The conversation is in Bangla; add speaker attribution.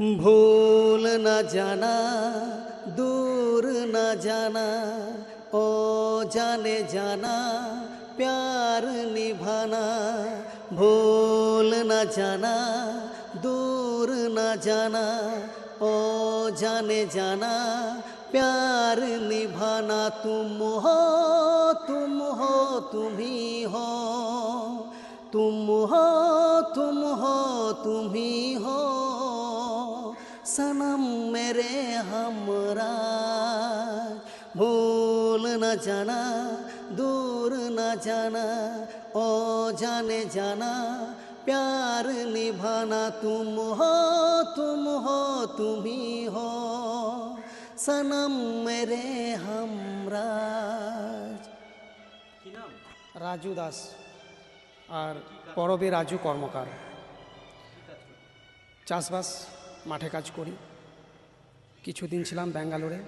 Speaker 1: भूल न जाना, दूर न जाना, ओ जाने जाना, प्यार निभाना। भूल न जाना, दूर न जाना, ओ जाने जाना, प्यार निभाना। तुम हो तुम हो, तुम ही हो। तुम हो तुम हो, तुम ही हो। सनम मेरे हमरा भूल न जाना दूर न जाना ओ जाने जाना प्यार निभाना तुम हो तुम हो तुम ही हो सनम मेरे हमरा
Speaker 2: রাজু দাস আর পরবে রাজু কর্মকার চাষবাস মাঠে কাজ করি। কিছুদিন ছিলাম ব্যাঙ্গালোরে।